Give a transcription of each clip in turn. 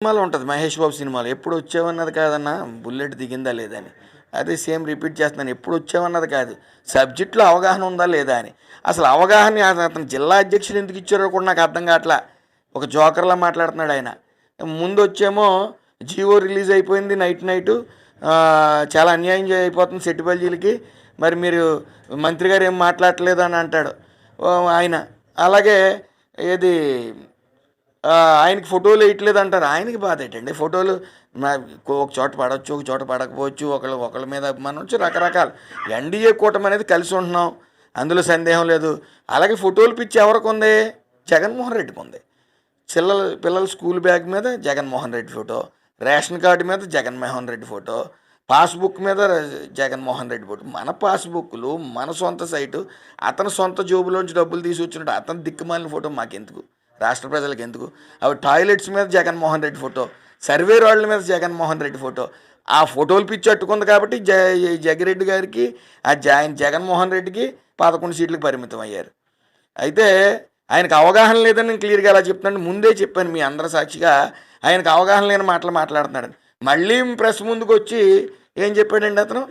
సినిమాలో ఉంటుంది మహేష్ బాబు సినిమాలో. ఎప్పుడు వచ్చావన్నది కాదన్నా బుల్లెట్ దిగిందా లేదని అదే సేమ్ రిపీట్ చేస్తున్నాను ఎప్పుడు వచ్చావన్నది కాదు. సబ్జెక్టులో అవగాహన ఉందా లేదా అని. అసలు అవగాహన అతను జిల్లా అధ్యక్షుడు ఎందుకు ఇచ్చారో కూడా నాకు అర్థం కావట్లా. ఒక జోకర్లా మాట్లాడుతున్నాడు ఆయన. ముందు వచ్చేమో జియో రిలీజ్ అయిపోయింది నైట్ నైటు. చాలా అన్యాయం అయిపోతుంది సెట్టిపల్జీలకి మరి మీరు మంత్రి గారు ఏం మాట్లాడట్లేదు అని అంటాడు. ఆయన. అలాగే ఏది ఆయనకి ఫోటోలు వేయట్లేదు అంటారు ఆయనకి బాధ ఏంటండి? ఫోటోలు ఒక చోట పడవచ్చు ఒక చోట పడకపోవచ్చు ఒకళ్ళు ఒకళ్ళ మీద అభిమానం వచ్చి రకరకాల. ఎన్డీఏ కూటమి అనేది కలిసి ఉంటున్నాం. అందులో సందేహం లేదు. అలాగే ఫోటోలు పిచ్చి ఎవరికి ఉంది జగన్మోహన్ రెడ్డికి ఉంది చిల్లల పిల్లల స్కూల్ బ్యాగ్ మీద Jaganmohan Reddy photo ration card మీద జగన్మోహన్ రెడ్డి ఫోటో పాస్బుక్ మీద జగన్మోహన్ రెడ్డి ఫోటో. మన పాస్బుక్లు మన సొంత సైటు అతని సొంత జోబులోంచి డబ్బులు తీసి వచ్చినట్టు అతని దిక్కుమాలిన ఫోటో మాకెందుకు? రాష్ట్ర ప్రజలకు ఎందుకు? అవి టాయిలెట్స్ మీద జగన్మోహన్ రెడ్డి ఫోటో సర్వే రోడ్ల మీద జగన్మోహన్ రెడ్డి ఫోటో. ఆ ఫోటోలు పిచ్చి అట్టుకుంది కాబట్టి జ జగిరెడ్డి గారికి ఆ ఆయన జగన్మోహన్ రెడ్డికి పదకొండు సీట్లకు పరిమితం అయ్యారు. అయితే ఆయనకు అవగాహన లేదని నేను క్లియర్గా అలా చెప్తున్నాను? ముందే చెప్పాను మీ అందరి సాక్షిగా ఆయనకు అవగాహన లేని మాటలు మాట్లాడుతున్నాడు. మళ్ళీ ప్రెస్ ముందుకు వచ్చి ఏం చెప్పాడండి అతను?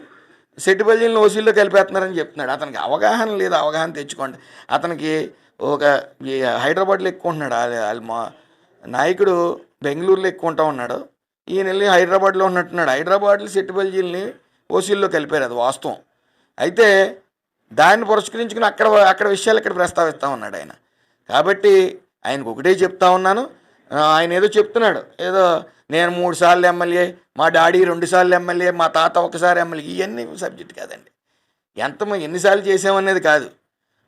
సెట్టిపల్లిని ఓసీల్లో కలిపేస్తున్నారని చెప్తున్నాడు. అతనికి అవగాహన లేదు అవగాహన తెచ్చుకోండి. అతనికి ఒక హైదరాబాద్లో ఎక్కువ ఉంటున్నాడు. వాళ్ళ- మా నాయకుడు బెంగళూరులో ఎక్కువ ఉంటా ఉన్నాడు. ఈయన వెళ్ళి హైదరాబాద్లో ఉన్నట్టున్నాడు. హైదరాబాద్లో సెట్టిపల్లిని ఓసీల్లో కలిపారు అది వాస్తవం. అయితే దాన్ని పురస్కరించుకుని అక్కడ అక్కడ విషయాలు ఇక్కడ ప్రస్తావిస్తూ ఉన్నాడు ఆయన. కాబట్టి ఆయనకు ఒకటే చెప్తా ఉన్నాను. ఆయన ఏదో చెప్తున్నాడు. ఏదో నేను మూడు సార్లు ఎమ్మెల్యే మా డాడీ రెండు సార్లు ఎమ్మెల్యే మా తాత ఒకసారి ఎమ్మెల్యే ఇవన్నీ సబ్జెక్ట్ కాదండి. ఎంత ఎన్నిసార్లు చేసామనేది కాదు.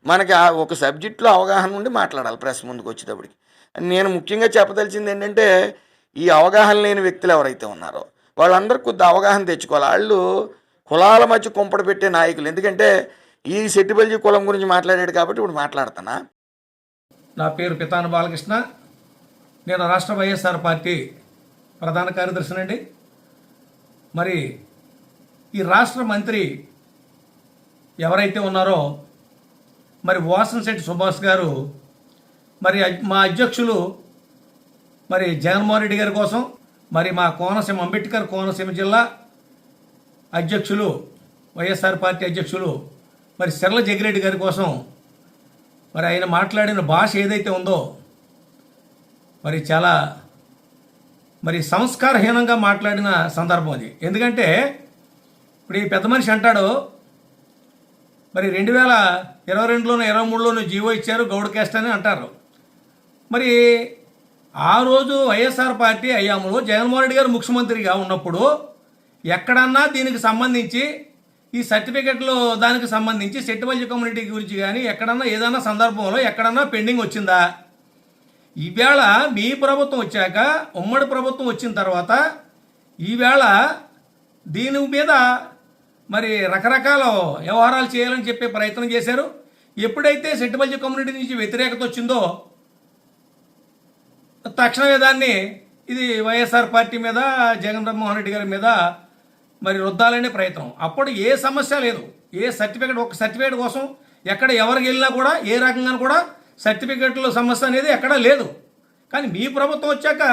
మనకి ఆ ఒక సబ్జెక్టులో అవగాహన ఉండి మాట్లాడాలి ప్రెస్ ముందుకు వచ్చేటప్పటికి. నేను ముఖ్యంగా చెప్పదలిచింది ఏంటంటే ఈ అవగాహన లేని వ్యక్తులు ఎవరైతే ఉన్నారో వాళ్ళందరూ కొద్ది అవగాహన తెచ్చుకోవాలి. వాళ్ళు కులాల మధ్య కుంపడ పెట్టే నాయకులు. ఎందుకంటే ఈ సెట్టిబల్జీ కులం గురించి మాట్లాడాడు కాబట్టి ఇప్పుడు మాట్లాడుతున్నా. నా పేరు పితాన బాలకృష్ణ. నేను రాష్ట్ర వైఎస్ఆర్ పార్టీ ప్రధాన కార్యదర్శినండి మరి ఈ రాష్ట్ర మంత్రి ఎవరైతే ఉన్నారో మరి వాసనశెట్టి సుభాష్ గారు మరి మా అధ్యక్షులు మరి జగన్మోహన్ రెడ్డి గారి కోసం మరి మా కోనసీమ అంబేద్కర్ కోనసీమ జిల్లా అధ్యక్షులు వైఎస్ఆర్ పార్టీ అధ్యక్షులు మరి సెర్ల జగిరెడ్డి గారి కోసం మరి ఆయన మాట్లాడిన భాష ఏదైతే ఉందో మరి చాలా మరి సంస్కారహీనంగా మాట్లాడిన సందర్భం అది. ఎందుకంటే ఇప్పుడు ఈ పెద్ద మనిషి అంటాడు మరి రెండు వేల ఇరవై రెండులోనూ ఇరవై మూడులోనూ జీవో ఇచ్చారు గౌడ్ క్యాస్ట్ అని అంటారు. మరి ఆ రోజు వైఎస్ఆర్ పార్టీ అయ్యాములో జగన్మోహన్ రెడ్డి గారు ముఖ్యమంత్రిగా ఉన్నప్పుడు ఎక్కడన్నా దీనికి సంబంధించి ఈ సర్టిఫికెట్లు దానికి సంబంధించి సెట్టువల్జీ కమ్యూనిటీ గురించి కానీ ఎక్కడన్నా ఏదైనా సందర్భంలో ఎక్కడన్నా పెండింగ్ వచ్చిందా? ఈవేళ మీ ప్రభుత్వం వచ్చాక ఉమ్మడి ప్రభుత్వం వచ్చిన తర్వాత ఈవేళ దీని మీద మరి రకరకాల వ్యవహారాలు చేయాలని చెప్పే ప్రయత్నం చేశారు. ఎప్పుడైతే సెట్టుబల్జీ కమ్యూనిటీ నుంచి వ్యతిరేకత వచ్చిందో తక్షణమే దాన్ని ఇది వైఎస్ఆర్ పార్టీ మీద జగన్ రామ్మోహన్ రెడ్డి గారి మీద మరి రుద్దాలనే ప్రయత్నం. అప్పుడు ఏ సమస్య లేదు. ఏ సర్టిఫికేట్ ఒక సర్టిఫికేట్ కోసం ఎక్కడ ఎవరికి వెళ్ళినా కూడా ఏ రకంగా కూడా సర్టిఫికేట్లో సమస్య అనేది ఎక్కడా లేదు. కానీ మీ ప్రభుత్వం వచ్చాక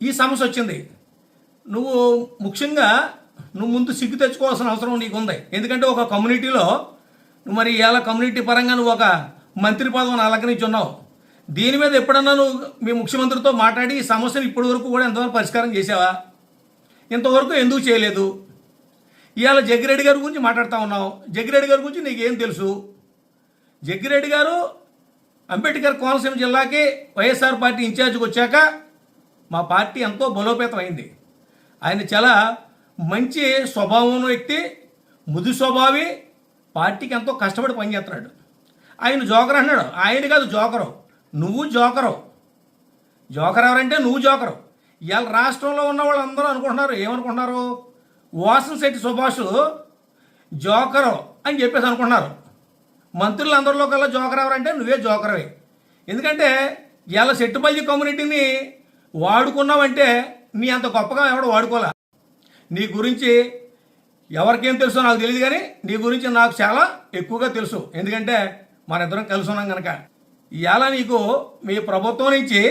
ఈ సమస్య వచ్చింది. నువ్వు ముఖ్యంగా నువ్వు ముందు సిగ్గు తెచ్చుకోవాల్సిన అవసరం నీకు ఉంది ఎందుకంటే ఒక కమ్యూనిటీలో నువ్వు మరి ఇవాళ కమ్యూనిటీ పరంగా నువ్వు ఒక మంత్రి పదవిని అలంకరించున్నావు దీని మీద ఎప్పుడన్నా నువ్వు మీ ముఖ్యమంత్రితో మాట్లాడి ఈ సమస్యను ఇప్పటి వరకు కూడా ఎంతవరకు పరిష్కారం చేసావా? ఇంతవరకు ఎందుకు చేయలేదు? ఇవాళ జగ్గిరెడ్డి గారి గురించి మాట్లాడుతూ ఉన్నావు. జగ్గిరెడ్డి గారి గురించి నీకేం తెలుసు? జగ్గిరెడ్డి గారు అంబేద్కర్ కోనసీమ జిల్లాకి వైఎస్ఆర్ పార్టీ ఇన్ఛార్జ్కి వచ్చాక మా పార్టీ ఎంతో బలోపేతం అయింది ఆయన చాలా మంచి స్వభావం ఉన్న వ్యక్తి ముదు స్వభావి పార్టీకి ఎంతో కష్టపడి పనిచేస్తున్నాడు. ఆయన జోకర్ అన్నాడు ఆయన కాదు జోకరు. నువ్వు జోకరు. జోకర్ ఎవరంటే నువ్వు జోకరు. ఇవాళ రాష్ట్రంలో ఉన్న వాళ్ళందరూ అనుకుంటున్నారు. ఏమనుకుంటున్నారు? వాసన్ శెట్టి సుభాష్ జోకరు అని చెప్పేసి అనుకుంటున్నారు. మంత్రులు అందరిలో కల్లా జోకర్ ఎవరంటే నువ్వే జోకరవే. ఎందుకంటే ఇవాళ సెట్టుపల్లి కమ్యూనిటీని వాడుకున్నావంటే నీ అంత గొప్పగా ఎవడు వాడుకోలే. నీ గురించి ఎవరికేం తెలుసో నాకు తెలియదు కానీ నీ గురించి నాకు చాలా ఎక్కువగా తెలుసు. ఎందుకంటే మన ఇద్దరం కలిసి ఉన్నాం కనుక ఇవాళ నీకు మీ ప్రభుత్వం నుంచి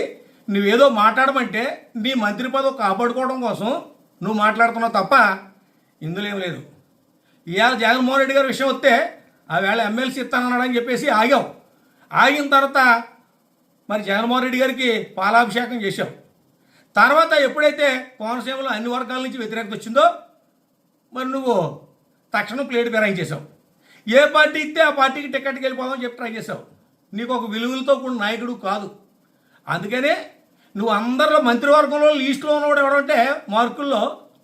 నువ్వేదో మాట్లాడమంటే నీ మంత్రి పదవి కాపాడుకోవడం కోసం నువ్వు మాట్లాడుతున్నావు తప్ప ఇందులో ఏం లేదు. ఇవాళ జగన్మోహన్ రెడ్డి గారి విషయం వస్తే ఆ వేళ ఎమ్మెల్సీ ఇస్తానన్నాడని చెప్పేసి ఆగావు ఆగిన తర్వాత మరి జగన్మోహన్ రెడ్డి గారికి పాలాభిషేకం చేశావు తర్వాత ఎప్పుడైతే కోనసీమలో అన్ని వర్గాల నుంచి వ్యతిరేకత వచ్చిందో మరి నువ్వు తక్షణం ప్లేట్ ఫిరాయించేశావు ఏ పార్టీ ఇస్తే ఆ పార్టీకి టికెట్కి వెళ్ళిపోదామని చెప్పి ట్రై చేసావు నీకు ఒక విలువలతో కూడిన నాయకుడు కాదు. అందుకనే నువ్వు అందరిలో మంత్రివర్గంలో లీస్టులో ఉన్నవాడు ఎవడంటే మార్కుల్లో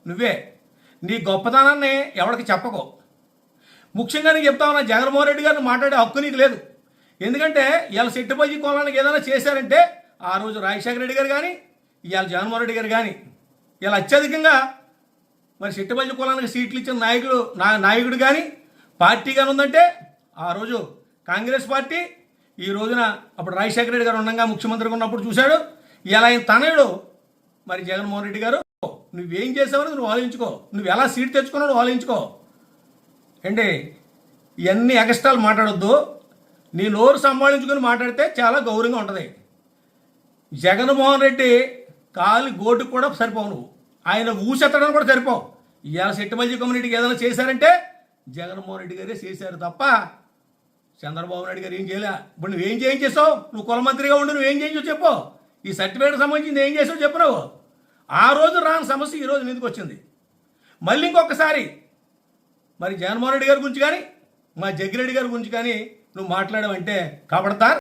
నువ్వే. నీ గొప్పతనాన్ని ఎవరికి చెప్పకో. ముఖ్యంగా నేను చెప్తా ఉన్నా జగన్మోహన్ రెడ్డి గారిని మాట్లాడే హక్కు నీకు లేదు. ఎందుకంటే ఇలా సెట్టుబల్లి కోలానికి ఏదైనా చేశారంటే ఆ రోజు రాజశేఖర రెడ్డి గారు కానీ ఇవాళ జగన్మోహన్ రెడ్డి గారు కానీ ఇలా అత్యధికంగా మరి సెట్టుబల్లి కులానికి సీట్లు ఇచ్చిన నాయకుడు నా నాయకుడు కానీ పార్టీ కానీ ఉందంటే ఆ రోజు కాంగ్రెస్ పార్టీ ఈ రోజున అప్పుడు రాజశేఖర రెడ్డి గారు ఉండగా ముఖ్యమంత్రిగా ఉన్నప్పుడు చూశాడు. ఇలా ఆయన తనయుడు మరి జగన్మోహన్ రెడ్డి గారు నువ్వేం చేసావని నువ్వు ఆలోచించుకో. నువ్వు ఎలా సీట్ తెచ్చుకున్నావు ఆలోచించుకో. ఏంటి ఇవన్నీ ఎగస్ట్రాలు మాట్లాడొద్దు. నీ నోరు సంభాళించుకొని మాట్లాడితే చాలా గౌరవంగా ఉంటుంది. జగన్మోహన్ రెడ్డి కాలి గోటు కూడా సరిపోవు నువ్వు. ఆయన ఊసెత్తడానికి కూడా సరిపోవు. ఇవాళ సెట్టుమల్లి కమ్యూనిటీకి ఏదైనా చేశారంటే జగన్మోహన్ రెడ్డి గారే చేశారు తప్ప చంద్రబాబు నాయుడు గారు ఏం చేయలే. ఇప్పుడు నువ్వేం చేయించేసావు నువ్వు కులమంత్రిగా ఉండి నువ్వేం చేయించో చెప్పు. ఈ సర్టిఫికేట్ సంబంధించింది ఏం చేసావు చెప్పు నువ్వు. ఆ రోజు రాని సమస్య ఈ రోజు వచ్చింది? మళ్ళీ ఇంకొకసారి మరి జగన్మోహన్ రెడ్డి గారి గురించి కానీ మా జగ్గిరెడ్డి గారి గురించి కానీ నువ్వు మాట్లాడవంటే కబడతారు.